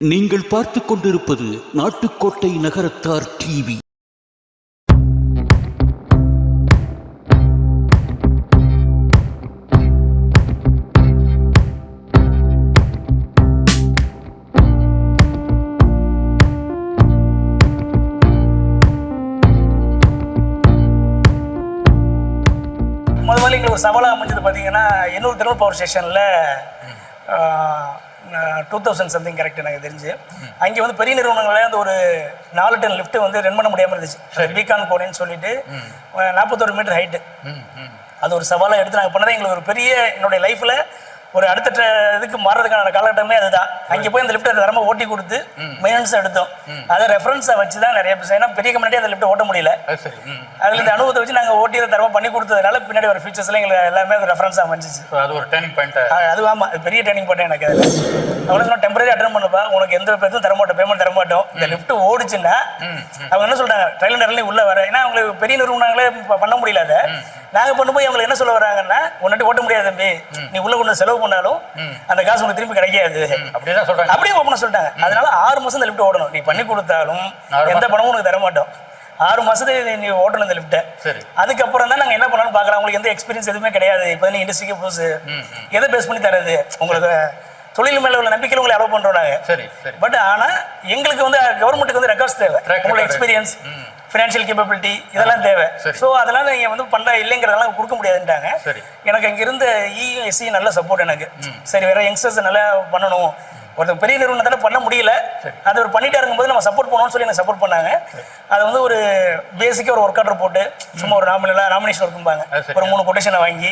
நீங்கள் பார்த்து கொண்டிருப்பது நாட்டுக்கோட்டை நகரத்தார் டிவி. முதல்ல எங்களுக்கு ஒரு சவாலாக அமைஞ்சது பார்த்தீங்கன்னா எண்ணூர் திருவள்ளூர் பவர் ஸ்டேஷனில் டூ தௌசண்ட் சம்திங் கரெக்ட் எனக்கு தெரிஞ்சு. அங்கே வந்து பெரிய நிறுவனங்களே அந்த ஒரு நாலு டன் லிஃப்ட் வந்து ரன் பண்ண முடியாமல் இருந்துச்சு. பீகான் கோடின்னு சொல்லிட்டு நாற்பத்தொரு மீட்டர் ஹைட்டு அது ஒரு சவாலாக எடுத்து நாங்கள் பண்ணது எங்களுக்கு ஒரு பெரிய என்னுடைய லைஃப்பில் ஒரு அடுத்த இதுக்கு மாறதுக்கான காலகட்டமே அதுதான். அங்கே போய் அந்த லிஃப்ட்டை தரமாக ஓட்டி கொடுத்து மெயின்ஸ் எடுத்தோம். அதை ரெஃபரன்ஸை வச்சு தான் நிறைய பேர் ஏன்னா பெரிய கம்யூனிட்டி அந்த லிஃப்ட்டை ஓட்ட முடியல. அதுல இந்த அனுபவத்தை வச்சு நாங்கள் ஓட்டி அதை தரமாக பண்ணி கொடுத்ததுனால பின்னாடி ஒரு ஃபீச்சர்ஸ்லாம் எங்களுக்கு எல்லாமே அது ரெஃபரன்ஸாக அமைஞ்சிச்சு. So, அது ஒரு டேர்னிங் பாயிண்ட் அது ஆமாம் அது பெரிய ட்ரைனிங் பண்ணேன் எனக்கு அதில். அவனை நான் டெம்பரரி அட்டன் பண்ணுப்பா. உனக்கு எந்த பேருக்கும் தரமாட்டோம் பேமெண்ட் தரமாட்டோம் இந்த லிஃப்ட் ஓடிச்சுன்னா அவங்க என்ன சொல்றாங்க? ட்ரைலர் நேரில் உள்ள வர ஏன்னா அவங்களுக்கு பெரிய நிறுவனங்களே பண்ண முடியல அதை. நாங்கள் பண்ணும்போது அவங்களுக்கு என்ன சொல்ல வராங்கன்னா உன்னிட்டு ஓட்ட முடியாது தம்பி. நீ உள்ள கொண்டு செலவு பண்ணாலும் அந்த காசு உனக்கு திரும்பி கிடைக்காது. அப்படிதான் சொல்றாங்க. அப்படியே ஓப்பன் சொல்லிட்டாங்க. அதனால ஆறு மாசம் இந்த லிஃப்ட் ஓடணும். நீ பண்ணி கொடுத்தாலும் எந்த பணமும் உனக்கு தர மாட்டோம் ஆறு மாசத்துக்கு நீ- ஓட்டணும் இந்த லிஃப்ட்டை. அதுக்கப்புறம் தான் நாங்க என்ன பண்ணலாம்னு பார்க்கலாம். உங்களுக்கு எந்த எக்ஸ்பீரியன்ஸ் எதுவுமே கிடையாது. இப்போ நீ இண்டஸ்ட்ரிக்கு புதுசு. எதை பேஸ் பண்ணி தரது உங்களுக்கு தொழில் மேல உள்ள நம்பிக்கையில் உங்களை அலோவ் பண்றோம் நாங்க. பட் ஆனா எங்களுக்கு வந்து கவர்மெண்ட்டுக்கு வந்து ரெக்கார்ட்ஸ் தேவை. Record. எக்ஸ்பீரியன்ஸ் ஃபினான்ஷியல் கேப்பபிலிட்டி இதெல்லாம் தேவை. ஸோ அதெல்லாம் நீங்க வந்து பண்ண இல்லைங்கிறதெல்லாம் கொடுக்க முடியாதுன்ட்டாங்க. எனக்கு அங்க இருந்த E இயும் எஸ்சியும் நல்ல சப்போர்ட் எனக்கு. சரி வேற யங்ஸ்டர்ஸ் நல்லா பண்ணணும். ஒருத்தர் பெரிய நிறுவனத்தில் பண்ண முடியல. அது ஒரு பண்ணிட்டே இருக்கும்போது நம்ம சப்போர்ட் பண்ணணும்னு சொல்லி எனக்கு சப்போர்ட் பண்ணாங்க. அது வந்து ஒரு பேசிக்காக ஒரு ஒர்க் ஆர்டர் போட்டு சும்மா ஒரு நாமினலாக நாமினேஷன் இருக்கும்பாங்க. ஒரு மூணு கொட்டேஷனை வாங்கி.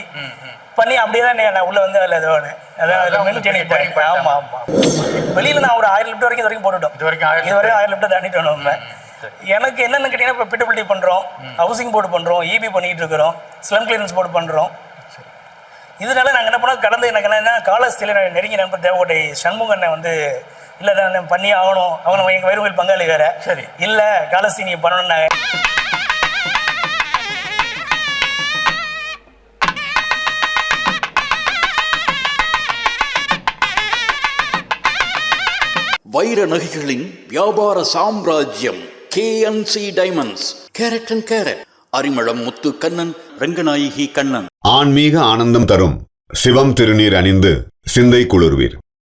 பண்ணி அப்படியே தான் நான் உள்ள வந்து அதில் இது ஆனேன். அதான் அதில் அதான் மெயின்டைன் உங்களுக்கு training point. ஆமா ஆமா. வெளியில நான் ஒரு ஆயிரம் லிஃப்ட் வரைக்கும் இது வரைக்கும் போட்டுட்டோம். இது வரைக்கும் ஆயிரம் லிஃப்ட் தாண்டிட்டோம் நம்ம. எனக்கு என்னென்னு கேட்டீங்கன்னா இப்போ பிட்டபிலிட்டி பண்றோம் ஹவுசிங் போர்டு பண்றோம் இபி பண்ணிட்டு இருக்கிறோம் ஸ்லம் கிளியரன்ஸ் போர்டு பண்றோம். இதனால நாங்கள் என்ன பண்ணோம் கடந்து எனக்கு என்னன்னா காலஸ்தியில் நெருங்கி நண்பர் தேவகோட்டை சண்முகண்ணை வந்து இல்லை நான் பண்ணி ஆகணும். அவங்க எங்கள் வயிறுகள் பங்காளி வேற. சரி. இல்லை காலஸ்தி நீங்கள் பண்ணணும்னாங்க வைர நகைகளின் வியாபார சாம்ராஜ்யம். KNC diamonds. Carat and carat. Arimalam Muthu Kannan Ranganayaki Kannan. ஆன்மீக ஆனந்தம் தரும் சிவம் திருநீர் அணிந்து சிந்தை குளிர்வீர்.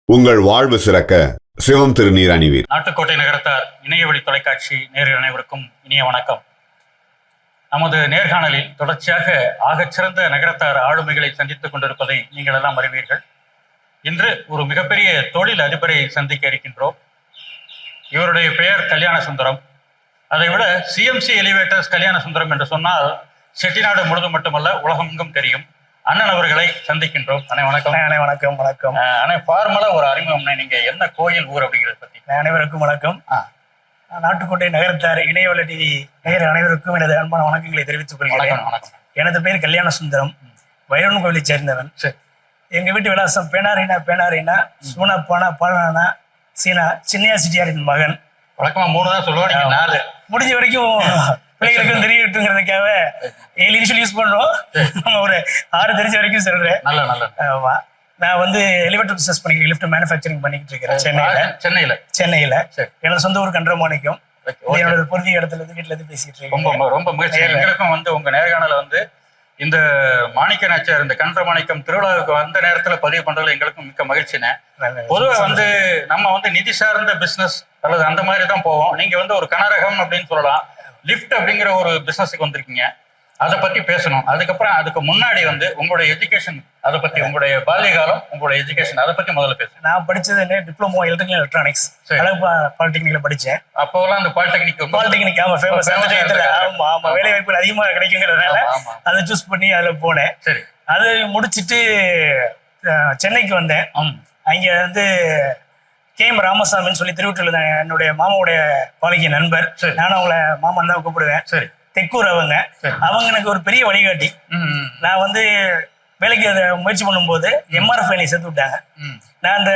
உங்கள் வாழ்வு சிறக்க சிவம் திருநீர் அணிவீர். நாட்டுக்கோட்டை நகரத்தார் இணையவழி தொலைக்காட்சி நேர்கள் அனைவருக்கும் இனிய வணக்கம். நமது நேர்காணலில் தொடர்ச்சியாக ஆகச்சிறந்த நகரத்தார் ஆளுமைகளை சந்தித்துக் கொண்டிருப்பதை நீங்கள் எல்லாம் அறிவீர்கள். இன்று ஒரு மிகப்பெரிய தொழில் அதிபரை சந்திக்க இருக்கின்றோம். இவருடைய பெயர் கல்யாண சுந்தரம். அதை விட சிஎம்சி எலிவேட்டர்ஸ் கல்யாண சுந்தரம் என்று சொன்னால் செட்டிநாடு முழுதும் மட்டுமல்ல உலகமெங்கும் தெரியும். அண்ணன் அவர்களை சந்திக்கின்றோம். அண்ணே வணக்கம். அண்ணே வணக்கம் வணக்கம். அண்ணே ஃபார்மலா ஒரு அறிமுகம்ண்ணே நீங்க என்ன கோயில் ஊர் அப்படிங்கிறத பத்தி? அனைவருக்கும் வணக்கம். நாட்டுக்கோட்டை நகரத்தார் இணையவள டிவி நேயர் அனைவருக்கும் எனது அன்பான வணக்கங்களை தெரிவித்துக் கொள்கிறேன். எனது பேர் கல்யாண சுந்தரம். வைரவன் கோவிலைச் சேர்ந்தவன். சரி. எங்க வீட்டு விலாசம் பேனாரினா பேனாரினா சூனா பானா பாலானா சீனா சின்னையா சிட்டியாரின் மகன். வழக்கமா மூணு தான் சொல்லுவோம். நீங்க நாலு. முடிஞ்ச வரைக்கும் பிள்ளைகளுக்கும் தெரியட்டுங்கிறதுக்காக ஏழு இனிஷியல் யூஸ் பண்றோம். நம்ம ஒரு ஆறு தெரிஞ்ச வரைக்கும் சொல்றேன். நல்ல நல்ல. ஆமா. நான் வந்து எலிவேட்டர் பிசினஸ் பண்ணிக்கிறேன் லிஃப்ட் மேனுஃபேக்சரிங் பண்ணிக்கிட்டு இருக்கிறேன் சென்னையில. சென்னையில. சென்னையில. எனது சொந்த ஊர் கன்றமாணிக்கம். என்னோட பொருந்திய இடத்துல இருந்து வீட்டுல இருந்து பேசிட்டு ரொம்ப இருக்கேன் ரொம்ப மகிழ்ச்சி. எங்களுக்கும் வந்து உங்க நேர்காணல வந்து இந்த மாணிக்க நாச்சியார் இந்த கன்ற மாணிக்கம் திருவிழாவுக்கு வந்த நேரத்துல பதிவு பண்றதுல எங்களுக்கும் மிக்க மகிழ்ச்சினே நல்லது. பொதுவா வந்து நம்ம வந்து நிதி சார்ந்த பிசினஸ் அல்லது அந்த மாதிரி தான் போவோம். நீங்க வந்து ஒரு கனரகம் அப்படின்னு சொல்லலாம். லிஃப்ட் அப்படிங்கிற ஒரு பிசினஸுக்கு வந்திருக்கீங்க. அதை பத்தி பேசணும். அதுக்கப்புறம் அதுக்கு முன்னாடி வந்து உங்களுடைய எஜுகேஷன் அதை பத்தி உங்களுடைய பால்ய காலம் உங்களுடைய எஜுகேஷன் அதை பத்தி முதல்ல பேசணும் நான் படிச்சது என்ன டிப்ளமோ எலக்ட்ரிக்கல் எலக்ட்ரானிக்ஸ். அழகு பாலிடெக்னிக்ல படிச்சேன். அப்போலாம் அந்த பாலிடெக்னிக் பாலிடெக்னிக் ஆமா ஃபேமஸ் அந்த டயத்துல வேலை வாய்ப்புகள் அதிகமா கிடைக்குங்கிறதுனால. அதை சூஸ் பண்ணி அதுல போனேன். சரி. அது முடிச்சிட்டு சென்னைக்கு வந்தேன். அங்க வந்து கே எம் ராமசாமின்னு சொல்லி திருவட்டூர்ல என்னுடைய மாமாவுடைய பாலிக்கு நண்பர். நானும் அவங்கள மாமன் தான் கூப்பிடுவேன். சரி. தெக்கூர் அவங்க. அவங்க எனக்கு ஒரு பெரிய வழிகாட்டி. நான் வந்து வேலைக்கு முயற்சி பண்ணும்போது எம்ஆர்எஃப் என்னை சேர்த்து விட்டாங்க. நான் அந்த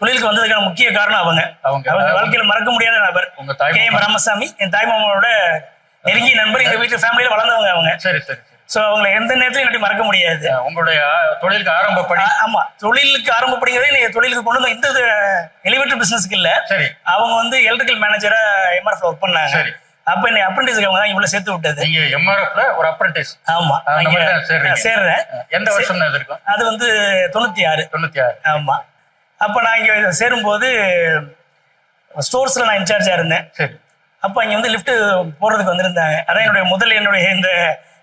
தொழிலுக்கு வந்ததுக்கான முக்கிய காரணம் அவங்க. அவங்க. வாழ்க்கையில மறக்க முடியாத நபர். கே எம் ராமசாமி என் தாய்மாமாவோட நெருங்கிய நண்பர் எங்க வீட்டு ஃபேமிலியில வளர்ந்தவங்க அவங்க. சரி சரி ஸோ அவங்களை எந்த நேரத்திலும் என்னடி மறக்க முடியாது. உங்களுடைய தொழிலுக்கு ஆரம்ப பணி? ஆமா. தொழிலுக்கு ஆரம்பப்படுங்கிறதே நீங்க தொழிலுக்கு கொண்டு வந்து இந்த எலிவேட்டர் பிசினஸ்க்கு இல்ல. சரி. அவங்க வந்து எலக்ட்ரிக்கல் மேனேஜரா எம்ஆர்எஃப் ஒர்க் பண்ணாங்க. சரி. அப்ப என்னை அப்ரண்டிஸ்க்கு அவங்க தான் இவ்வளவு சேர்த்து விட்டது. நீங்க எம்ஆர்எஃப்ல ஒரு அப்ரண்டிஸ் ஆமா. சேர்றேன். எந்த வருஷம் அது இருக்கும்? அது வந்து தொண்ணூத்தி ஆறு தொண்ணூத்தி ஆறு ஆமா. அப்ப நான் இங்க சேரும்போது ஸ்டோர்ஸ்ல நான் இன்சார்ஜா இருந்தேன். அப்ப அங்க வந்து லிஃப்ட் போறதுக்கு வந்திருந்தாங்க. அதான் என்னுடைய முதல் என்னுடைய இந்த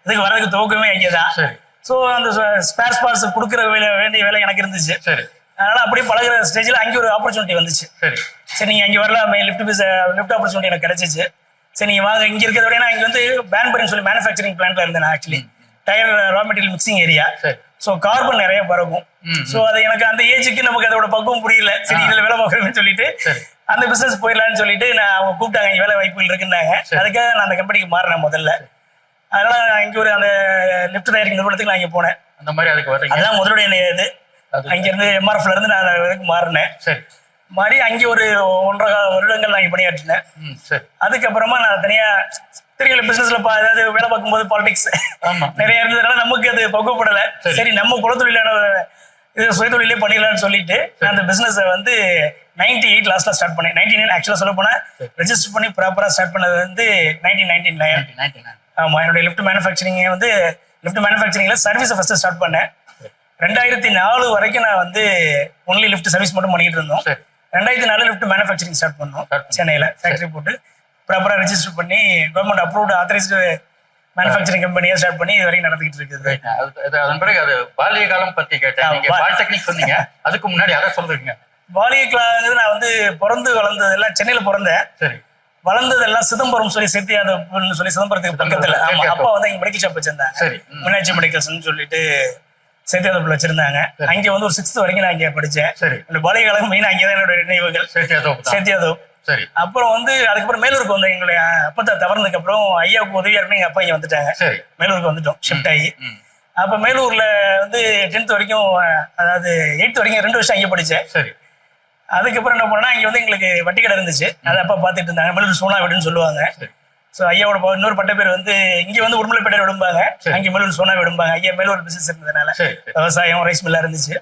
இதுக்கு வர்றதுக்கு துவக்கமே அங்கேதான். சரி. ஸோ அந்த ஸ்பேர் பார்ட்ஸ் கொடுக்குற வேலை வேண்டிய வேலை எனக்கு இருந்துச்சு. சரி. அதனால அப்படியே பழகுற ஸ்டேஜ்ல அங்கே ஒரு ஆப்பர்ச்சுனிட்டி வந்துச்சு. சரி. சரி நீங்க அங்கே வரலாமே. லிஃப்ட் பீஸ் லிஃப்ட் ஆப்பர்ச்சுனிட்டி எனக்கு கிடைச்சிச்சு. சரி நீங்க வாங்க. இங்க இருக்கிறத விட நான் இங்க வந்து பேன்பரின்னு சொல்லி மேனுஃபேக்சரிங் பிளான்ட்ல இருந்தேன் actually tyre raw material mixing area so carbon நிறைய பறக்கும் ம், ஸோ அது எனக்கு அந்த ஏஜுக்கு நமக்கு அதோட பக்குவம் புரியல. சரி இதுல வேலை பார்க்கணும்னு சொல்லிட்டு. அந்த பிசினஸ் போயிடலாம்னு சொல்லிட்டு நான் அவங்க கூப்பிட்டாங்க இங்க வேலை வாய்ப்புகள் இருக்குன்னாங்க. அதுக்காக நான் அந்த கம்பெனிக்கு மாறினேன் முதல்ல. அதனால நான் இங்க ஒரு அந்த லிஃப்ட் தயாரிக்கும் நிறுவனத்துக்கு நான் இங்க போனேன். அந்த மாதிரி அதுக்கு வர்றீங்க அதுதான் முதலுடைய இது. அது- அங்க இருந்து எம்ஆர்எஃப்ல இருந்து நான் இதுக்கு மாறினேன். சரி மாறி அங்கே ஒரு ஒன்றரை வருடங்கள் நான் பணியாற்றினேன். அதுக்கப்புறமா நான் தனியா தெரியல பிசினஸ்ல அதாவது வேலை பார்க்கும்போது பாலிடிக்ஸ் நிறைய இருந்ததுனால நமக்கு அது பக்குவப்படல. சரி. நம்ம குலத்தொழிலான இது சுயதொழிலே பண்ணிடலாம்னு சொல்லிட்டு நான் அந்த பிசினஸை வந்து நைன்டி எயிட் லாஸ்ட்ல ஸ்டார்ட் பண்ணேன். நைன்டி நைன் ஆக்சுவலா சொல்ல போனா ரெஜிஸ்டர் பண்ணி ப்ராப்பரா ஸ்டார்ட் பண்ணது வந்து நைன்டீன் நைன்டி நைன் ஆமா என்னுடைய லிஃப்ட் மேனுஃபேக்சரிங் வந்து லிஃப்ட் மேனுஃபேக்சரிங்ல சர்வீஸை ஃபர்ஸ்ட் ஸ்டார்ட் பண்ணேன். ரெண்டாயிரத்தி நாலு வரைக்கும் நான் வந்து ஒன்லி லிஃப்ட் சர்வீஸ் மட்டும் பண்ணிட்டு இருந்தோம். ரெண்டாயிரத்தி நாலு லிஃப்ட் மேனுஃபேக்சரிங் ஸ்டார்ட் பண்ணோம். சென்னையில ஃபேக்டரி போட்டு ப்ராப்பரா ரெஜிஸ்டர் பண்ணி கவர்மெண்ட் அப்ரூவ்டு ஆத்தரைஸ்டு மேனுஃபேக்சரிங் கம்பெனியா ஸ்டார்ட் பண்ணி இது வரைக்கும் நடந்துகிட்டு இருக்குது. அதன் பிறகு அது பாலிய காலம் பத்தி கேட்டேன். நீங்க பாலிடெக்னிக் சொன்னீங்க. அதுக்கு முன்னாடி அதை சொல்றீங்க. பாலியக்லாங்கிறது நான் வந்து பிறந்து வளர்ந்தது எல்லாம் சென்னையில பிறந்தேன். சரி. வளர்ந்தது எல்லாம் சிதம்பரம் சொல்லி செத்தியாதன்னு சொல்லி சிதம்பரத்துக்கு பக்கத்துல. ஆமா. அப்பா வந்து இங்க மெடிக்கல் ஷாப் வச்சிருந்தாங்க. மீனாட்சி மெடிக்கல்ஸ்னு சொல்லிட்டு சேத்தியாதப்புல வச்சிருந்தாங்க. அங்க வந்து ஒரு சிக்ஸ்த் வரைக்கும் நான் இங்க படிச்சேன். இந்த பாலியகாலம் மெயின் அங்கே தான் என்னோட நினைவுகள். சேத்தியா தோப்பு தான். சேத்தியாதோ சரி. அப்புறம் வந்து அதுக்கப்புறம் மேலூருக்கு வந்தேன். எங்களுடைய அப்பத்தா தவறுனதுக்கு அப்புறம் ஐயாவுக்கு உதவியா இருந்து எங்க அப்பா இங்க வந்துட்டாங்க. சரி. மேலூருக்கு வந்துட்டோம். ஷிஃப்ட் ஆகி. அப்ப மேலூர்ல வந்து டென்த் வரைக்கும் அதாவது எயித் வரைக்கும் ரெண்டு வருஷம் அங்கே படிச்சேன். சரி. அதுக்கப்புறம் என்ன பண்ணா இங்க வந்து எங்களுக்கு வட்டி கடை இருந்துச்சு அதை அப்பா பார்த்துட்டு இருந்தாங்க. மேலூர் சோனா வீடுன்னு சொல்லுவாங்க ஸோ ஐயாவோட இன்னொரு பட்ட பேர் வந்து இங்க வந்து உடுமலைப்பேட்டை விடும்பாங்க. அங்கே மேலூர் சோனா விடும்பாங்க. ஐயா மேலூர் பிசினஸ் இருந்ததுனால. விவசாயம் ரைஸ் மில்லா இருந்துச்சு.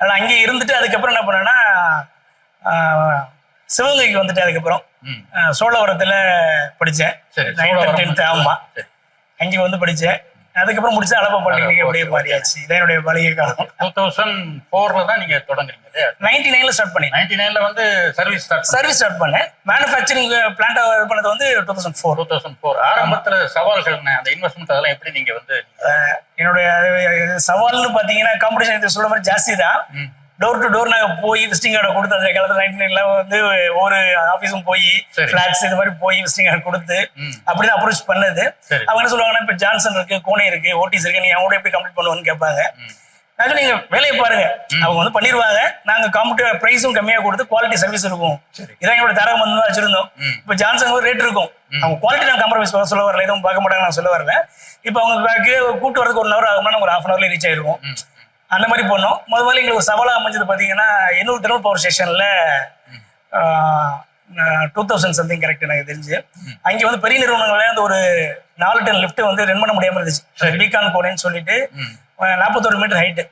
அதனால அங்கே இருந்துட்டு அதுக்கப்புறம் என்ன பண்ணேன்னா சிவகங்கைக்கு வந்துட்டு அதுக்கப்புறம் சோழவரத்துல படிச்சேன். சரி நைன்த் டென்த் ஆமா. சரி. அங்கே வந்து படிச்சேன். அதுக்கப்புறம் முடிச்சு அழப்பா பாலிடெக்னிக் அப்படியே மாறியாச்சு. இதான் என்னுடைய பழைய காலம். டூ தௌசண்ட் ஃபோர்ல தான் நீங்க தொடங்குறீங்க இல்லையா? நைன்டி நைன்ல ஸ்டார்ட் பண்ணேன். நைன்டி நைன்ல வந்து சர்வீஸ் ஸ்டார்ட் சர்வீஸ் ஸ்டார்ட் பண்ணேன். மேனுஃபேக்சரிங் பிளான்ட் இது பண்ணது வந்து two thousand four two thousand four ஆரம்பத்துல சவால்கள் என்ன? அந்த இன்வெஸ்ட்மெண்ட் அதெல்லாம் எப்படி நீங்க வந்து என்னுடைய சவால்னு பாத்தீங்கன்னா காம்படிஷன் சொல்ற மாதிரி ஜாஸ்தி தான். டோர் டு டோர் நாங்க போய் விசிட்டிங் கார்டை கொடுத்து அந்த காலத்துல நைன்டி நைன்ல வந்து ஒவ்வொரு ஆஃபீஸும் போய். ஃபிளாட்ஸ் இது மாதிரி போய் விசிட்டிங் கார்டு கொடுத்து. அப்படிதான் அப்ரோச் பண்ணது. அவங்க என்ன சொல்லுவாங்கன்னா இப்ப ஜான்சன் இருக்கு கோனே இருக்கு ஓட்டிஸ் இருக்கு நீங்க அவங்களோட எப்படி கம்ப்ளீட் பண்ணுவோன்னு கேட்பாங்க ம். நாங்க வேலையை பாருங்க அவங்க வந்து பண்ணிடுவாங்க நாங்க காம்படிட்டிவ் பிரைஸும் கம்மியா கொடுத்து குவாலிட்டி சர்வீஸ் இருக்கும். இதான் எங்களோட தரகம் வந்து வச்சிருந்தோம். இப்ப ஜான்சன் ஒரு ரேட் இருக்கும் அவங்க குவாலிட்டி நான் காம்ப்ரமைஸ் சொல்ல வரல எதுவும் பார்க்க மாட்டாங்க நான் சொல்ல வரல இப்ப அவங்க கூட்டு வரதுக்கு ஒரு ஹவர் ஆகும்னா ஒரு ஹாஃப் அன் ஹவர்ல ரீச் ஆயிருவோம் ம், அந்த மாதிரி பண்ணோம் முதல் முதல்ல எங்களுக்கு ஒரு சவாலாக அமைஞ்சது பார்த்தீங்கன்னா எண்ணூர் திரும்ப பவர் ஸ்டேஷனில் டூ தௌசண்ட் சம்திங் கரெக்ட் எனக்கு தெரிஞ்சு. அங்கே வந்து பெரிய நிறுவனங்களே அந்த ஒரு நாலு டன் லிஃப்ட் வந்து ரன் பண்ண முடியாமல் இருந்துச்சு. பீகான் போனேன்னு சொல்லிட்டு நாற்பத்தோரு மீட்டர் ஹைட்டு.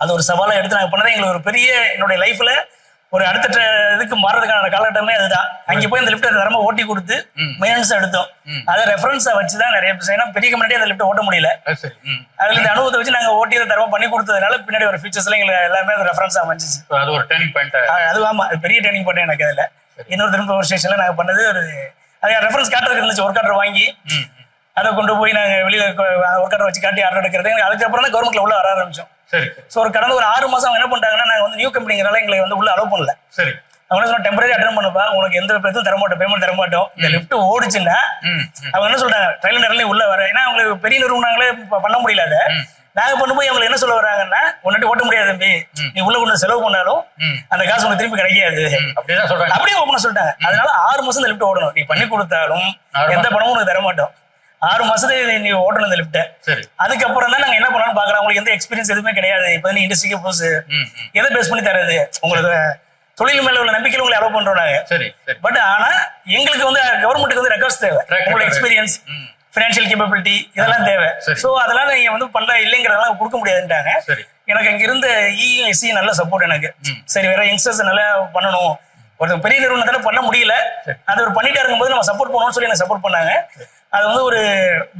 அது ஒரு சவாலாக எடுத்து நாங்கள் பண்ணது எங்களுக்கு ஒரு பெரிய என்னுடைய லைஃப்ல ஒரு அடுத்த இதுக்கு மாறதுக்கான காலகட்டமே அதுதான். அங்கே போய் அந்த லிஃப்ட் தரமா ஓட்டி கொடுத்து. மெயின்ஸ் எடுத்தோம். அதை ரெஃபரன்ஸா வச்சு தான் நிறைய ஏன்னா பெரிய கம்பெனி அந்த லிஃப்ட் ஓட்ட முடியல. அதுல இந்த அனுபவத்தை வச்சு நாங்க ஓட்டி தரமா பண்ணி கொடுத்ததுனால பின்னாடி ஒரு ஃபீச்சர்ஸ்ல எங்களுக்கு எல்லாமே அது ரெஃபரன்ஸா அமைஞ்சிச்சு. அது ஒரு டேர்னிங் பாயிண்ட் அது ஆமா. அது பெரிய ட்ரைனிங் பண்ணேன் எனக்கு அதுல. இன்னொரு திரும்ப ஒரு ஸ்டேஷன்ல நாங்க பண்ணது ஒரு அது ரெஃபரன்ஸ் காட்டுறதுக்கு இருந்துச்சு. ஒர்க் ஆர்டர் வாங்கி அதை கொண்டு போய் நாங்க வெளியில ஒர்க் வச்சு காட்டி ஆர்டர் எடுக்கிறது. அதுக்கப்புறம் தான் கவர்மெண்ட்ல உள்ள வர ஆரம்பிச்சோம். சரி. ஸோ ஒரு கடந்த ஒரு ஆறு மாசம் அவங்க என்ன பண்ணிட்டாங்கன்னா நாங்க வந்து நியூ கம்பெனிங்கிறனால எங்களை வந்து உள்ள அலோவ் பண்ணல. சரி. அவங்க என்ன சொன்னா டெம்பரரி அட்டன் பண்ணுப்பா. உனக்கு எந்த இதுவும் தர மாட்டோம். பேமெண்ட் தர மாட்டோம். இந்த லிஃப்ட் ஓடிச்சுன்னா. அவங்க என்ன சொல்றாங்க ட்ரையல் நேரில் உள்ள வர. ஏன்னா அவங்களுக்கு பெரிய நிறுவனங்களே பண்ண முடியல அதை. நாங்க பண்ணும்போது அவங்க என்ன சொல்ல வராங்கன்னா உன்னிட்டு ஓட்ட முடியாது தம்பி. நீ உள்ள கொண்டு செலவு பண்ணாலும். அந்த காசு உனக்கு திருப்பி கிடைக்காது. அப்படியே ஓப்பன சொல்லிட்டாங்க. அதனால ஆறு மாசம் இந்த லிஃப்ட் ஓடணும். நீ பண்ணி கொடுத்தாலும் எந்த பணமும் உனக்கு தர மாட்டோம். ஆறு மாசத்துக்கு நீ ஓட்டணும் இந்த லிஃப்ட்டை சரி. அதுக்கப்புறம் தான் நாங்க என்ன பண்ணலாம்னு பாக்குறோம் உங்களுக்கு எந்த எக்ஸ்பீரியன்ஸ் எதுவுமே கிடையாது. இப்போ நீ இண்டஸ்ட்ரிக்கு புதுசு. எதை பேஸ் பண்ணி தர்றது? உங்களுக்கு தொழில் மேல உள்ள நம்பிக்கையில உங்களை அலோவ் பண்றோம் நாங்க. பட் ஆனா எங்களுக்கு வந்து கவர்மெண்ட்டுக்கு வந்து ரெக்கார்ட்ஸ் தேவை. உங்களோட. எக்ஸ்பீரியன்ஸ். ஃபினான்ஷியல் கேப்பபிலிட்டி இதெல்லாம் தேவை. ஸோ அதெல்லாம் நீங்க வந்து பண்ண இல்லைங்கிறதெல்லாம் கொடுக்க முடியாதுன்ட்டாங்க. சரி. எனக்கு அங்க இருந்த E இயும் எஸ்சியும் நல்ல சப்போர்ட் எனக்கு. சரி வேற யங்ஸ்டர்ஸ் நல்லா பண்ணணும். ஒரு பெரிய நிறுவனத்தால பண்ண முடியல. அது ஒரு பண்ணிட்டா இருக்கும்போது நம்ம சப்போர்ட் பண்ணணும்னு சொல்லி எனக்கு சப்போர்ட் பண்ணாங்க. அது வந்து ஒரு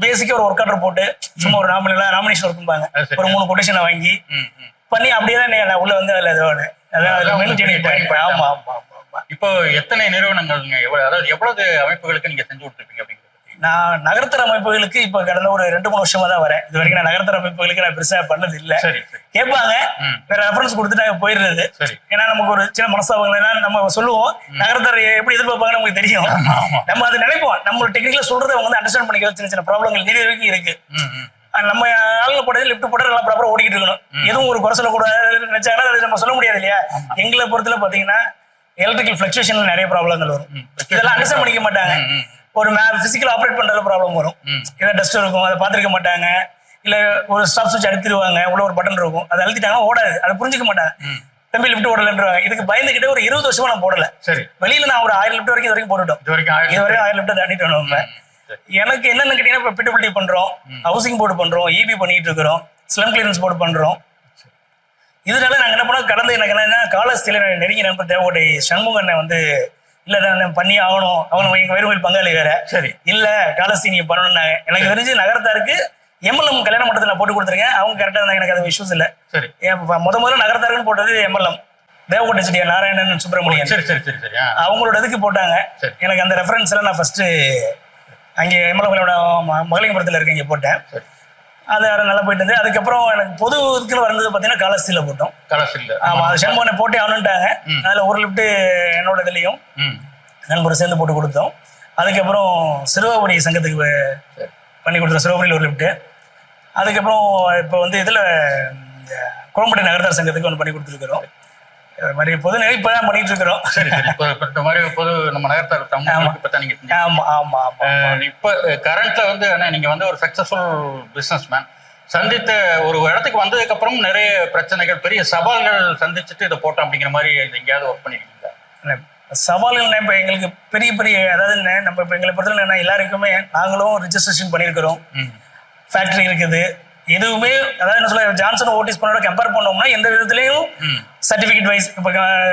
பேசிக்கா ஒரு ஒர்க் ஆர்டர் போட்டு சும்மா ஒரு நாமினலா நாமினேஷன் இருக்கும்பாங்க. ஒரு மூணு கொட்டேஷனை வாங்கி பண்ணி அப்படியே தான் நான் உள்ள வந்து அதுல இது ஆனேன். அதான் அதுல அதான் maintaining உங்களுக்கு point. maintaining ஆமா ஆமா ஆமா இப்போ எத்தனை நிறுவனங்கள்ங்க எவ்வளவு அதாவது எவ்வளவு அமைப்புகளுக்கு நீங்க செஞ்சு கொடுத்துருப்பீங்க அப்படிங்கிறத பத்தி நான் நகர்த்தர அமைப்புகளுக்கு இப்ப கடந்த ஒரு ரெண்டு மூணு வருஷமா தான் வரேன். இது வரைக்கும் நான் நகர்த்தர அமைப்புகளுக்கு நான் பெருசா பண்ணது இல்ல கேட்பாங்க. வேற ரெஃபரன்ஸ் கொடுத்துட்டு நாங்க போயிடுறது. ஏன்னா நமக்கு ஒரு சின்ன மனஸ்தாபங்கள். எல்லாம் நம்ம சொல்லுவோம் நகரத்தார் எப்படி எதிர்பார்ப்பாங்கன்னு நமக்கு தெரியும். நம்ம அதை நினைப்போம். நம்ம டெக்னிக்கலா சொல்றதை அவங்க வந்து அண்டர்ஸ்டாண்ட் பண்ணிக்கிற சின்ன சின்ன ப்ராப்ளங்கள் நிறைய வரைக்கும் இருக்கு. நம்ம ஆளுங்க போட்டது லிஃப்ட் போட்டு நல்லா ப்ராப்பரா ஓடிக்கிட்டு இருக்கணும். எதுவும் ஒரு குறை சொல்லக்கூடாதுன்னு நினைச்சாங்கன்னா அது நம்ம சொல்ல முடியாது இல்லையா? எங்களை பொறுத்தல பாத்தீங்கன்னா எலக்ட்ரிக்கல் ஃபிளக்சுவேஷன்ல நிறைய ப்ராப்ளங்கள் வரும். இதெல்லாம் அண்டர்ஸ்டாண்ட் பண்ணிக்க மாட்டாங்க. ஒரு பிசிக்கல் ஆப்ரேட் பண்றதுல ப்ராப்ளம் வரும். ஏதாவது டஸ்ட் இருக்கும் அதை பார்த்திருக்க மாட்டாங்க. இல்ல ஒரு ஸ்டாப் சுவிட்ச் அழுத்திடுவாங்க உள்ள ஒரு பட்டன் இருக்கும். அதை அழுத்திட்டாங்கன்னா ஓடாது அதை புரிஞ்சுக்க மாட்டாங்க. தம்பி லிஃப்ட் ஓடலன்றாங்க இதுக்கு பயந்துகிட்டே ஒரு இருபது வருஷமா நான் போடல. சரி. வெளியில நான் ஒரு ஆயிரம் லிஃப்ட் வரைக்கும் இது வரைக்கும் போட்டுட்டோம். இது வரைக்கும் ஆயிரம் லிஃப்ட் தாண்டிட்டோம் நம்ம. எனக்கு என்னென்ன கேட்டீங்கன்னா இப்போ பிட்டபிலிட்டி பண்றோம் ஹவுசிங் போர்டு பண்றோம் இபி பண்ணிட்டு இருக்கிறோம் ஸ்லம் கிளியரன்ஸ் போர்டு பண்றோம். இதனால நாங்க என்ன பண்ணோம் கடந்து எனக்கு என்னன்னா காலஸ்தில நெருங்கி நண்பர் தேவகோட்டை சண்முகண்ணை வந்து இல்ல நான் பண்ணி ஆகணும். அவன் எங்க வேறு பங்காளி வேற. சரி. இல்ல காலஸ்தி நீங்க பண்ணணும்னாங்க. எனக்கு தெரிஞ்சு நகரத்தாருக்கு எம்எல்எம் கல்யாண மண்டபத்தில் நான் போட்டு கொடுத்துருக்கேன். அவங்க கரெக்டா இருந்தாங்க. எனக்கு அது இஷ்யூஸ் இல்ல. சரி. முத முதல்ல நகரத்தாருக்குன்னு போட்டது எம்எல்எம். தேவகோட்டை செட்டியார் நாராயணன் சுப்பிரமணியன். சரி சரி சரி அவங்களோட இதுக்கு போட்டாங்க. எனக்கு அந்த ரெஃபரன்ஸ் எல்லாம் நான் ஃபர்ஸ்ட் அங்கே எம்எல்ஏங்களோட மகளிங்கபுரத்தில் இருக்க இங்கே போட்டேன். அது அது நல்லா போயிட்டு இருந்தது. அதுக்கப்புறம் எனக்கு பொது இதுக்குன்னு வந்தது பார்த்தீங்கன்னா காலஸ்தியில் போட்டோம். இல்ல ஆமா அது சண்முகனை போட்டே ஆகணுன்ட்டாங்க அதுல ஒரு லிஃப்ட் என்னோட இதுலயும். நண்பர் சேர்ந்து போட்டு கொடுத்தோம். அதுக்கப்புறம் சிறுவாபுரி சங்கத்துக்கு பண்ணி கொடுத்தோம் சிறுவாபுரியில் ஒரு லிஃப்ட் அதுக்கப்புறம் இப்போ வந்து இதுல இந்த குளம்பட்டி நகர்த்தார் சங்கத்துக்கு ஒன்று பண்ணி கொடுத்துருக்குறோம். மாதிரி பொது நிலை இப்போ தான் பண்ணிட்டு இருக்கிறோம். சரி சரி. இப்போ இப்போ இந்த மாதிரி பொது நம்ம நகர்த்தார் தமிழ்நாட்டுக்கு இப்போ தான் நீங்க செஞ்சீங்க. ஆமா ஆமா. இப்போ கரண்ட்ல வந்து அண்ணா நீங்க வந்து ஒரு சக்சஸ்ஃபுல் பிசினஸ் மேன் சந்தித்த ஒரு இடத்துக்கு வந்ததுக்கு அப்புறம் நிறைய பிரச்சனைகள் பெரிய சவால்கள் சந்திச்சுட்டு இதை போட்டோம் அப்படிங்கிற மாதிரி இது எங்கேயாவது ஒர்க் பண்ணிருக்கீங்களா? சவால்கள் இப்போ எங்களுக்கு பெரிய பெரிய அதாவது என்ன, நம்ம இப்போ எங்களை பொறுத்தவரை எல்லாருக்குமே நாங்களும் ரிஜிஸ்ட்ரேஷன் பண்ணியிருக்கிறோம் ஃபேக்டரி இருக்குது. எதுவுமே அதாவது என்ன சொல்ல ஜான்சன் ஓட்டிஸ் பண்ணோட கம்பேர் பண்ணோம்னா எந்த விதத்துலையும் ம். சர்டிஃபிகேட் வைஸ் இப்போ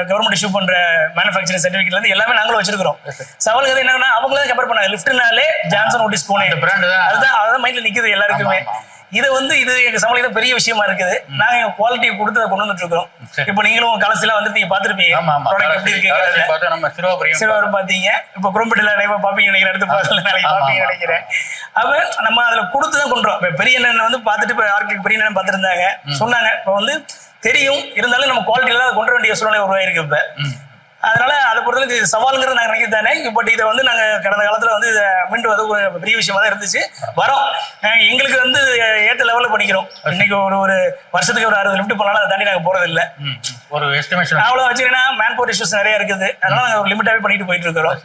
கவர்மெண்ட் இஷ்யூ பண்ற மேனுஃபேக்சரிங் சர்டிஃபிகேட்ல இருந்து எல்லாமே நாங்களும் வச்சிருக்கிறோம். சவால்கள் என்னன்னா அவங்களே கம்பேர் பண்ணாங்க. லிஃப்ட்னாலே ஜான்சன் ஓட்டிஸ் போனேன். இந்த பிராண்டு தான். அதுதான் அதுதான் மைண்ட்ல நிக்குது எல்லாருக்குமே. இது வந்து இது எங்க சமாளிக்க பெரிய விஷயமா இருக்குது. நாங்க எங்க குவாலிட்டி கொடுத்து அதை கொண்டு வந்துட்டு இருக்கிறோம். சரி. இப்போ நீங்களும் கலசில வந்து நீங்க பாத்துருப்பீங்க ப்ராடக்ட் எப்படி இருக்கு பார்த்தா நம்ம சிறுவாபுரியும் சிறுவர் பாத்தீங்க இப்ப குறும்பிட்டுல நிறைய பாப்பீங்க நினைக்கிறேன். அடுத்து பார்த்துல நாளைக்கு பாப்பீங்க. நினைக்கிறேன். அப்ப நம்ம அதுல கொடுத்து தான் கொண்டுறோம் இப்ப பெரிய அண்ணன் வந்து பார்த்துட்டு இப்ப ஆர்கிடெக்ட் பெரிய அண்ணன் பார்த்துருந்தாங்க. சொன்னாங்க. இப்ப வந்து தெரியும். இருந்தாலும் நம்ம குவாலிட்டியில கொண்டு வேண்டிய சூழ்நிலை உருவாயிருக்கு இப்ப. அதனால அதை பொறுத்தவரைக்கும் இது சவாலுங்கிறது நாங்க நினைக்கிறது தானே பட் இதை வந்து நாங்க கடந்த காலத்துல வந்து இதை மீண்டு வந்து ஒரு பெரிய விஷயமா தான் இருந்துச்சு. வரோம். எங்களுக்கு வந்து ஏற்ற லெவல்ல பண்ணிக்கிறோம். இன்னைக்கு ஒரு ஒரு வருஷத்துக்கு ஒரு அறுபது லிஃப்ட் பண்ணாலும் அதை தாண்டி நாங்க போறது இல்ல ம், ம். ஒரு எஸ்டிமேஷன் அவ்வளவு வச்சுக்கினா மேன் பவர் இஷ்யூஸ் நிறைய இருக்குது. அதனால நாங்க ஒரு லிமிட்டாவே பண்ணிட்டு போயிட்டு இருக்கிறோம்.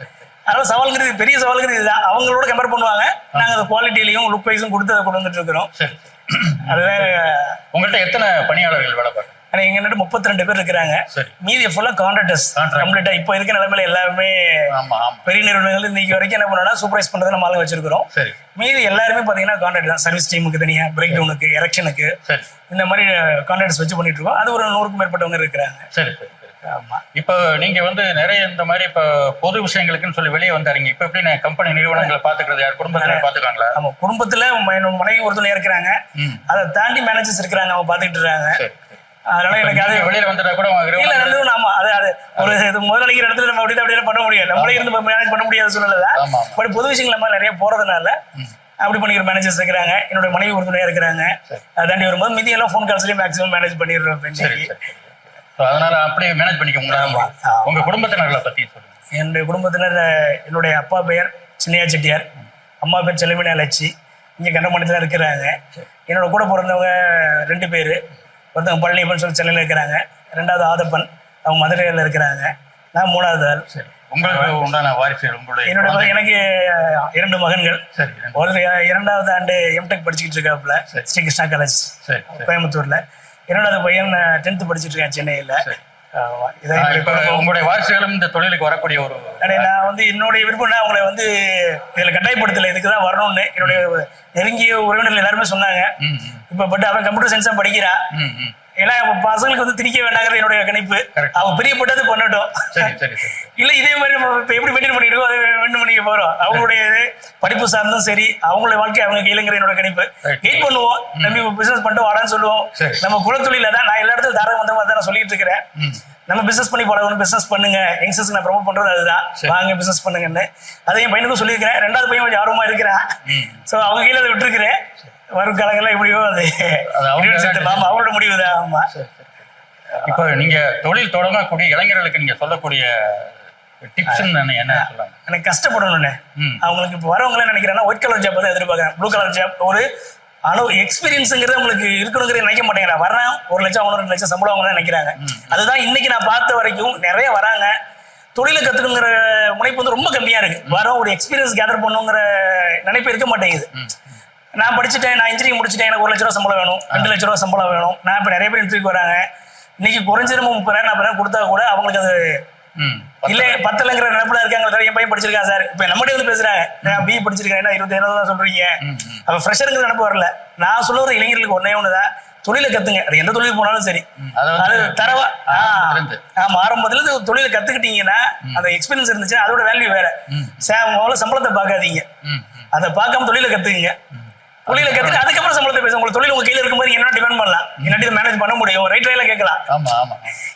அதனால சவால்ங்கிறது பெரிய சவால்ங்கிறது இதுதான். அவங்களோட கம்பேர் பண்ணுவாங்க. நாங்க அந்த குவாலிட்டிலையும் லுக் வைஸும் கொடுத்து அதை கொண்டு வந்துட்டு இருக்கிறோம். அதுதான் உங்கள்கிட்ட எத்தனை பணியாளர்கள் வேலை பார்க்குறாங்க? ஆனா எங்க என்னட்டு முப்பத்தி ரெண்டு பேர் இருக்கிறாங்க. மீதி ஃபுல்லா கான்ட்ராக்டர்ஸ் Contract. கம்ப்ளீட்டா இப்போ இருக்க நிலைமையில எல்லாருமே ஆமா ஆமா. பெரிய நிறுவனங்கள் இன்னைக்கு வரைக்கும் என்ன பண்ணோம்னா சூப்பரைஸ் பண்றது நம்ம ஆளுங்க வச்சிருக்கிறோம். சரி. மீதி எல்லாருமே பாத்தீங்கன்னா கான்ட்ராக்ட் தான். சர்வீஸ் டீமுக்கு தனியா பிரேக் டவுனுக்கு எலெக்ஷனுக்கு இந்த மாதிரி கான்ட்ராக்ட்ஸ் வச்சு பண்ணிட்டு இருக்கோம். அது ஒரு நூறுக்கும் மேற்பட்டவங்க இருக்கிறாங்க. சரி ஆமா. இப்போ நீங்க வந்து நிறைய இந்த மாதிரி இப்போ பொது விஷயங்களுக்குன்னு சொல்லி வெளியே வந்தாருங்க. இப்போ எப்படி கம்பெனி நிறுவனங்களை பாத்துக்கிறது யார் குடும்பத்தினர் பாத்துக்காங்களா நம்ம குடும்பத்துல மனைவி ஒருத்தர் இருக்கிறாங்க. அதை தாண்டி மேனேஜர்ஸ் இருக்கிறாங்க. அவங்க பாத்துக்கிட்டு இருக்காங்க. அதனால எனக்கு அது வெளியில வந்துட்டா கூட இல்ல ரெண்டும் ஆமா அது அது. ஒரு இது முதலாளிக்கிற இடத்துல நம்ம அப்படி அப்படியே பண்ண முடியாது. நம்மளே இருந்து மேனேஜ் பண்ண முடியாத சூழ்நிலை. பட் பொது விஷயங்கள் நம்ம நிறைய போறதுனால அப்படி பண்ணிக்கிற மேனேஜர்ஸ் இருக்கிறாங்க. என்னோட மனைவி உறுதுணையா இருக்கிறாங்க. அதை தாண்டி வரும்போது மீதி எல்லாம் ஃபோன் கால்ஸ்லயும் மேக்ஸிமம் மேனேஜ் பண்ணிடுறோம் So, அதனால அப்படியே மேனேஜ் பண்ணிக்க ஆமா. முடியாது உங்க குடும்பத்தினர்களை பத்தி சொல்லுங்க. என்னுடைய குடும்பத்தினர் என்னுடைய அப்பா பெயர் சின்னையா செட்டியார். அம்மா பேர் செல்லுமினா லட்சி இங்கே கண்டமண்டலத்தில் இருக்கிறாங்க. என்னோட கூட பிறந்தவங்க ரெண்டு பேர். ஒருத்தவங்க பழனியப்பன் சொல்லி சென்னையில் இருக்கிறாங்க. ரெண்டாவது ஆதப்பன் அவங்க மதுரையில் இருக்கிறாங்க. நான் மூணாவது ஆள். சரி. உங்களுக்கு உண்டான உங்களுடைய என்னோட எனக்கு இரண்டு மகன்கள். ஒரு இரண்டாவது ஆண்டு எம்டெக் படிச்சுக்கிட்டு இருக்காப்புல ஸ்ரீகிருஷ்ணா காலேஜ் கோயம்புத்தூர்ல. இரண்டாவது பையன் டென்த் படிச்சுட்டு இருக்கான் சென்னையில். உங்களுடைய வாரிசுகளும் இந்த தொழிலுக்கு வரக்கூடிய ஒரு நான் வந்து என்னுடைய விருப்பம்னா அவங்களை வந்து இதுல கட்டாயப்படுத்தல. இதுக்கு தான் வரணும்னு என்னுடைய நெருங்கிய உறவினர்கள் எல்லாருமே சொன்னாங்க. இப்ப பட் அவன் கம்ப்யூட்டர் சயின்ஸ் தான் படிக்கிறான். ஏன்னா பசங்களுக்கு வந்து திணிக்க வேண்டாங்கிறது என்னுடைய கணிப்பு. அவன் பிரியப்பட்டது பண்ணட்டும். இல்ல இதே மாதிரி நம்ம இப்ப எப்படி மெயின்டைன் பண்ணிட்டு அதை மெயின்டைன் பண்ணிக்க போறோம். அவங்களுடைய இது படிப்பு சார்ந்தும் சரி அவங்களுடைய வாழ்க்கை அவங்க கையிலங்கிற என்னோட கணிப்பு. வெயிட் பண்ணுவோம். நம்பி பிசினஸ் பண்ணிட்டு வாடான்னு சொல்லுவோம். நம்ம குலத்தொழில தான் நான் எல்லா இடத்துலயும் தாரக மந்திரமா தான் நான் சொல்லிட்டு இருக்கிறேன். நம்ம பிசினஸ் பண்ணி பழகணும் பிசினஸ் பண்ணுங்க. யங்ஸ்டர்ஸ் நான் ப்ரொமோட் பண்றது அதுதான். வாங்க பிசினஸ் பண்ணுங்கன்னு. அதை என் பையனுக்கும் சொல்லியிருக்கிறேன். ரெண்டாவது பையன் கொஞ்சம் ஆர்வமா இருக்கிறான். சோ அவங்க கையில அதை விட்டுருக்கிறேன். வரும் காலங்கள்ல எப்படியோ அது. ஆமா அவங்களோட முடிவு தான் ஆமா. இப்போ நீங்க தொழில் தொடங்கக்கூடிய இளைஞர்களுக்கு நீங்க சொல்லக்கூடிய டிப்ஸ் என்ன சொல்லுங்க எனக்கு கஷ்டப்படணும்னு. அவங்களுக்கு இப்போ வரவங்களே நினைக்கிறேன்னா ஒயிட் கலர் ஜாப் தான் எதிர்பார்க்கறேன் ப்ளூ கலர் ஜாப் ஒரு அனு எக்ஸ்பீரியன்ஸுங்கிறது அவங்களுக்கு இருக்கணுங்கிறது நினைக்க மாட்டேங்கிறாங்க. வர்றேன் ஒரு லட்சம் அவங்க ரெண்டு லட்சம் சம்பளம் அவங்க நினைக்கிறாங்க. அதுதான் இன்னைக்கு நான் பார்த்த வரைக்கும் நிறைய வராங்க. தொழிலை கத்துக்கணுங்கிற முனைப்பு வந்து ரொம்ப கம்மியா இருக்கு. வரோம் ஒரு எக்ஸ்பீரியன்ஸ் கேதர் பண்ணுங்கிற நினைப்பு இருக்க மாட்டேங்குது. நான் படிச்சுட்டேன் நான் இன்ஜினியரிங் முடிச்சுட்டேன் எனக்கு ஒரு லட்ச ரூபா சம்பளம் வேணும் ரெண்டு லட்ச ரூபா சம்பளம் வேணும். நான் இப்போ நிறைய பேர் இன்டர்வியூக்கு வராங்க. இன்னைக்கு குறைஞ்சது முப்பதாயிரம் நாற்பதாயிரம் கொடுத்தா கூட அவங்களுக்கு அது இல்ல பத்தலங்கிற நினைப்புல இருக்காங்க சார் என் பையன் படிச்சிருக்கான் சார். இப்ப நம்மகிட்ட வந்து பேசுறாங்க. நான் பிஏ படிச்சிருக்கேன் என்ன இருபத்தி ஏழு தான் சொல்றீங்க? அப்ப ஃப்ரெஷருங்கிற நினைப்பு வரல. நான் சொல்ல வர இளைஞர்களுக்கு ஒன்னே ஒண்ணுதான். தொழிலை கத்துங்க. அது எந்த தொழில் போனாலும் சரி. அதை தரவா. ஆமா ஆரம்பத்துல இருந்து தொழிலை கத்துக்கிட்டீங்கன்னா அந்த எக்ஸ்பீரியன்ஸ் இருந்துச்சுன்னா அதோட வேல்யூ வேற. சே- முதல்ல சம்பளத்தை பார்க்காதீங்க. ம் அதை பார்க்காம தொழிலை கத்துக்குங்க. தொழிலை கத்துட்டு அதுக்கப்புறம் சம்பளத்தை பேசுங்க உங்களுக்கு தொழில் உங்க கையில இருக்கும்போது என்ன டிபெண்ட் பண்ணலாம்? என்ன மேனேஜ் பண்ண முடியும்? ரைட் வேலை கேட்கலாம். ஆமா ஆமா.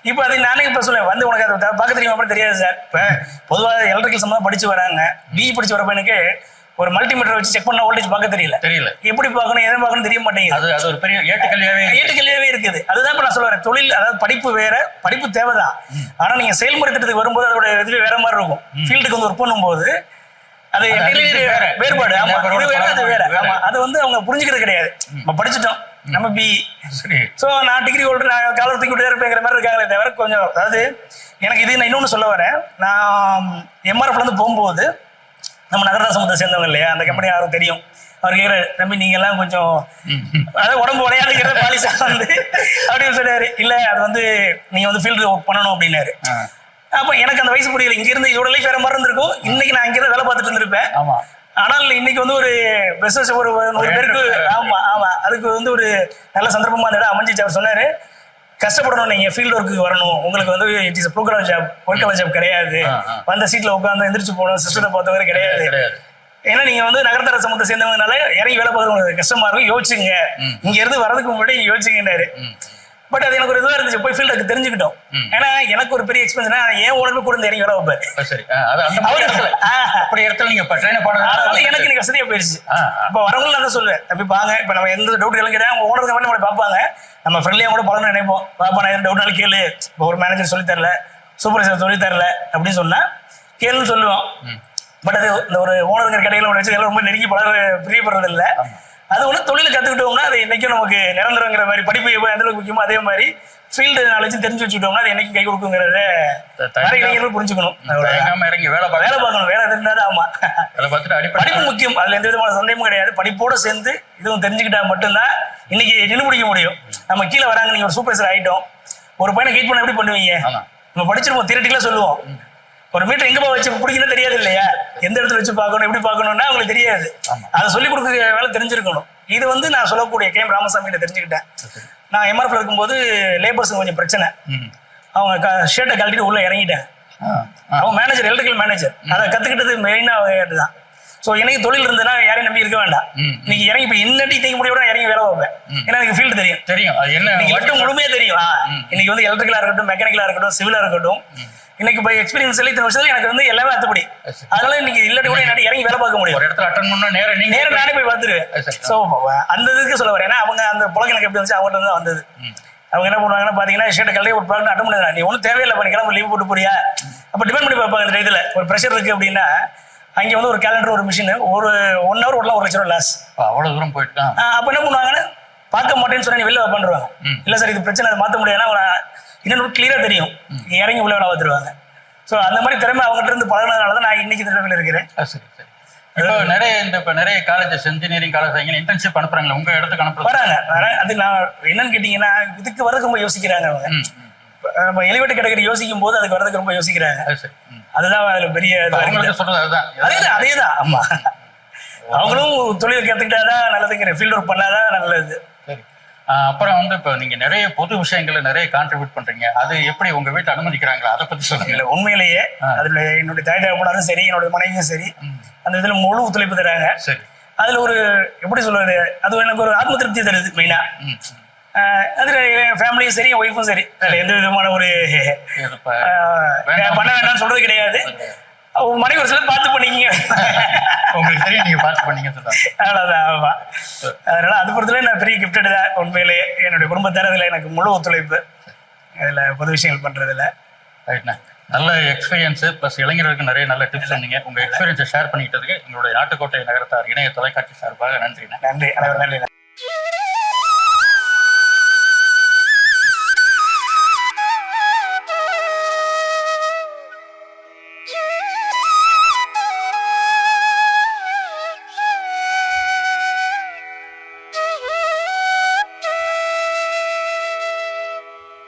இப்போ அது நானே இப்ப சொல்லுவேன் வந்து உனக்கு அதை பார்க்க தெரியுமா? அப்படின்னு தெரியாது சார். இப்போ பொதுவாக எலக்ட்ரிக்கல் சம்பந்தம் படிச்சு வராங்க. பிஇ படிச்சு வர பையனுக்கு ஒரு மல்டிமீட்டர் வச்சு செக் பண்ண வோல்டேஜ் பார்க்க தெரியல. தெரியல. எப்படி பார்க்கணும் எதை பார்க்கணும் தெரிய மாட்டேங்குது. அது அது ஒரு பெரிய ஏட்டுக்கல்வியாவே ஏட்டுக்கல்வியாவே இருக்குது. அதுதான் இப்ப நான் சொல்ல வரேன். தொழில் அதாவது படிப்பு வேற படிப்பு தேவைதான். ஆனா நீங்க செயல்முறை திட்டத்துக்கு வரும்போது அதோட இதுவே வேற மாதிரி இருக்கும். ஃபீல்டுக்கு வந்து ஒர்க் பண்ணும்போது அது. வேறுபாடு. ஆமா இது வேற அது வேற. அது வந்து அவங்க புரிஞ்சுக்கிறது கிடையாது. நம்ம படிச்சுட்டோம். நம்ம பி சோ நான் டிகிரி ஹோல்டர் நான் காலர் தூக்கி விட்டு இருப்பேங்கிற மாதிரி இருக்காங்களே தவிர கொஞ்சம் அதாவது எனக்கு இது நான் இன்னொன்னு சொல்ல வரேன். நான் எம்ஆர்எஃப்ல இருந்து போகும்போது நம்ம நகரதா சமுத்திரம் சேர்ந்தவங்க இல்லையா? அந்த கம்பெனி யாரும் தெரியும். அவர் கேட்குற தம்பி நீங்க எல்லாம் கொஞ்சம் அதாவது உடம்பு உடையாதுங்கிற பாலிசா வந்து அப்படின்னு சொன்னாரு இல்ல அது வந்து நீங்க வந்து ஃபீல்டு ஒர்க் பண்ணணும் அப்படின்னாரு. அப்ப எனக்கு அந்த வயசு புரியல. இங்க இருந்து இதோட லைஃப் வேற மாதிரி இருந்திருக்கும். இன்னைக்கு நான் இங்க இருந்து வேலை பார்த்துட்டு இருந்திருப்பேன். ஆமா. ஆனால் இன்னைக்கு வந்து ஒரு பிசினஸ் ஒரு ஒரு பேருக்கு ஆமா ஆமா. அதுக்கு வந்து ஒரு நல்ல சந்தர்ப்பமா அந்த இடம் அமைஞ்சிச்சு. அவர் சொன்னாரு கஷ்டப்படணும். நீங்க ஃபீல்ட் ஒர்க்கு வரணும். உங்களுக்கு வந்து it is bro collar job work collar job கிடையாது. வந்த சீட்ல உட்காந்து எந்திரிச்சு போகணும். சிஸ்டத்தை பார்த்தவரை கிடையாது. ஏன்னா நீங்க வந்து நகரத்தர சமூகத்தை சேர்ந்தவங்கனால இறங்கி வேலை பார்க்கறது உங்களுக்கு கஷ்டமா இருக்கும். யோசிச்சுங்க. இங்க இருந்து வரதுக்கு முன்னாடி யோசிச்சுங்கன்னாரு. பட் அது எனக்கு ஒரு இதுவா இருந்துச்சு. போய் ஃபீல்டுக்கு தெரிஞ்சுக்கிட்டோம். ஏன்னா எனக்கு ஒரு பெரிய எக்ஸ்பீரியன்ஸ் ஏன் உடம்பு கூட இறங்கி வேலை வைப்பாரு சரி. அப்படி இடத்துல நீங்க ட்ரெயின் எனக்கு இன்னைக்கு வசதியா போயிருச்சு. ஆ, ஆ. இப்ப வரவங்களும் நான் சொல்லுவேன். தம்பி பாங்க இப்ப நம்ம எந்த டவுட் எல்லாம் கேட்டா அவங்க ஓனருக்கு மட்டும் நம்மளை பார்ப்பாங்க. நம்ம ஃப்ரெண்ட்லியா கூட பழக நினைப்போம். பாப்பா நான் எந்த டவுட்னாலும் கேளு. இப்போ ஒரு மேனேஜர் சொல்லி தரல. சூப்பர்வைசர் சொல்லி தரல. அப்படின்னு சொன்னா கேளுன்னு சொல்லுவோம். பட் அது இந்த ஒரு ஓனருங்கிற கடையில வச்சு எல்லாம் ரொம்ப நெருங்கி பழக பிரியப்படுறது இல்ல அது ஒன்று தொழில் கத்துக்கிட்டோம்னா அது என்னைக்கும் நமக்கு நிரந்தரங்கிற மாதிரி படிப்பு எந்த அளவுக்கு முக்கியமோ அதே மாதிரி ஃபீல்டு நாலேஜ் தெரிஞ்சு வச்சுக்கிட்டோம்னா அது என்னைக்கு கை கொடுக்குங்கிறத இளைஞர்கள் புரிஞ்சுக்கணும். இறங்கி வேலை வேலை பார்க்கணும். வேலை தெரிஞ்சாதான் ஆமா. வேலை பார்த்துட்டு படிப்பு முக்கியம். அதுல எந்த விதமான சந்தேகமும் கிடையாது. படிப்போட சேர்ந்து இதுவும் தெரிஞ்சுக்கிட்டா மட்டும்தான் இன்னைக்கு நின்று பிடிக்க முடியும். நம்ம கீழே வராங்க நீங்க ஒரு சூப்பர்வைசர் ஆயிட்டோம். ஒரு பையனை கீட் பண்ண எப்படி பண்ணுவீங்க. நம்ம படிச்சிருப்போம் தியரட்டிக்கலா சொல்லுவோம். ஒரு மீட்டர் எங்க போய் வச்சு பிடிக்கணும் தெரியாது இல்லையா எந்த இடத்துல வச்சு பார்க்கணும் எப்படி பார்க்கணும்னா அவங்களுக்கு தெரியாது. அதை சொல்லி கொடுக்குற வேலை தெரிஞ்சிருக்கணும். இது வந்து நான் சொல்லக்கூடிய கேம் ராமசாமி கிட்ட தெரிஞ்சுக்கிட்டேன். நான் எம்ஆர்எஃப்ல இருக்கும்போது லேபர்ஸ் கொஞ்சம் பிரச்சனை. அவங்க ஷர்ட்டை கழட்டிட்டு உள்ள இறங்கிட்டேன். அவன் மேனேஜர் எலக்ட்ரிக்கல் மேனேஜர் அதை கத்துக்கிட்டது மெயினா தான் சோ எனக்கு தொழில் இருந்ததுன்னா யாரையும் நம்பி இருக்க வேண்டாம். இன்னைக்கு இறங்கி இப்ப இன்னட்டி தைக்க முடியும் கூட இறங்கி வேலை வைப்பேன் ஏன்னா எனக்கு ஃபீல்டு தெரியும். தெரியும். அது என்ன மட்டும் முழுமையா தெரியும். இன்னைக்கு வந்து எலக்ட்ரிக்கலா இருக்கட்டும் மெக்கானிக்கலா இருக்கட்டும் சிவிலா இருக்கட்டும். இன்னைக்கு இப்போ எக்ஸ்பீரியன்ஸ் சொல்லி இத்தனை வருஷத்துல எனக்கு வந்து எல்லாமே அத்துப்படி. அதனால இன்னைக்கு இல்லாட்டி கூட என்னால இறங்கி வேலை பார்க்க முடியும். ஒரு இடத்துல அட்டன் பண்ணா நேரம் நீங்க நேரம் நானே போய் பார்த்துருவேன். ஸோ அந்த இதுக்கு சொல்ல வரேன். ஏன்னா அவங்க அந்த புலக்கு எனக்கு எப்படி வந்துச்சு அவங்கள்ட்ட தான் வந்தது. அவங்க என்ன பண்ணுவாங்கன்னா பாத்தீங்கன்னா ஷர்ட் கல்லே ஒரு ப்ராடக்ட் அட்டன் பண்ணுங்க நீ ஒன்றும் தேவையில்லை பண்ணி கிளம்ப லீவ் போட்டு போறியா? அப்போ டிபெண்ட் பண்ணி பார்ப்பாங்க இந்த இதுல ஒரு ப்ரெஷர் இருக்கு அப்படின்னா அங்கே வந்து ஒரு கேலண்டர் ஒரு மிஷின் ஒரு ஒன் ஹவர் ஓடலாம் ஒரு லட்ச ரூபா லாஸ் அப்ப அவ்வளவு தூரம் போயிட்டான் அப்போ என்ன பண்ணுவாங்கன்னா பார்க்க மாட்டேன்னு சொன்னா நீ வெளில பண்ணுவாங்க இல்ல சார் இது பிரச்சனை அதை மாற்ற முடியாதுன்னா இன்னும் கிளியரா தெரியும். இறங்கி உள்ள வேலை பார்த்துருவாங்க. ஸோ அந்த மாதிரி திறமை அவங்ககிட்ட இருந்து பழகினதுனால தான் நான் இன்னைக்கு இந்த நிலைமையில இருக்கிறேன். சரி சரி. இப்போ நிறைய இந்த இப்ப நிறைய காலேஜஸ் இன்ஜினியரிங் காலேஜ் இன்டர்ன்ஷிப் அனுப்புறாங்களா உங்க இடத்துக்கு அனுப்புறது? வராங்க அது நான் என்னன்னு கேட்டீங்கன்னா இதுக்கு வரதுக்கு ரொம்ப யோசிக்கிறாங்க அவங்க. நம்ம எலிவேட்டர் கேட்டகரி யோசிக்கும் போது அதுக்கு வரதுக்கு ரொம்ப யோசிக்கிறாங்க. அதுதான் அதுல பெரிய அதுதான். அதேதான் ஆமா. அவங்களும் தொழில் கத்துக்கிட்டாதான் நல்லதுங்கிற ஃபீல்ட் ஒர்க் பண்ணாதான் நல்லது. அப்புறம் வந்து இப்போ நீங்க நிறைய பொது விஷயங்களை நிறைய கான்ட்ரிபியூட் பண்றீங்க. அது எப்படி உங்க வீட்டுல அனுமதிக்கிறாங்களா? அதை பத்தி சொல்லுங்க. உண்மையிலேயே அதுல என்னுடைய தாய் தகப்பனாரும் சரி என்னோட மனைவியும் சரி அந்த இதுல முழு ஒத்துழைப்பு தராங்க. சரி. அதுல ஒரு எப்படி சொல்றது அது எனக்கு ஒரு ஆத்ம திருப்தி தருது மெயினா அதுல என் ஃபேமிலியும் சரி ஒய்ஃபும் சரி. அதுல எந்த விதமான ஒரு. பண்ண வேண்டாம்னு சொல்றது கிடையாது. அவங்க மனைவி ஒரு சிலர் பார்த்து பண்ணிக்கிங்க. உங்களுக்கு தெரியும் நீங்க பார்த்து பண்ணீங்க சொல்றாங்க. அவ்வளவுதான் ஆமா. அதனால அது பொறுத்தவரை நான் பெரிய கிஃப்டட் தான் உண்மையிலேயே என்னுடைய குடும்பத்தார் அதுல எனக்கு முழு ஒத்துழைப்பு. இதுல பொது விஷயங்கள் பண்றதுல. ரைட்ண்ணா நல்ல எக்ஸ்பீரியன்ஸ் ப்ளஸ் இளைஞர்களுக்கு நிறைய நல்ல டிப்ஸ் சொன்னீங்க. உங்க எக்ஸ்பீரியன்ஸை ஷேர் பண்ணிக்கிட்டதுக்கு எங்களுடைய நாட்டுக்கோட்டை நகரத்தார் இணைய தொலைக்காட்சி சார்பாக நன்றிண்ணா. நன்றி நன்றி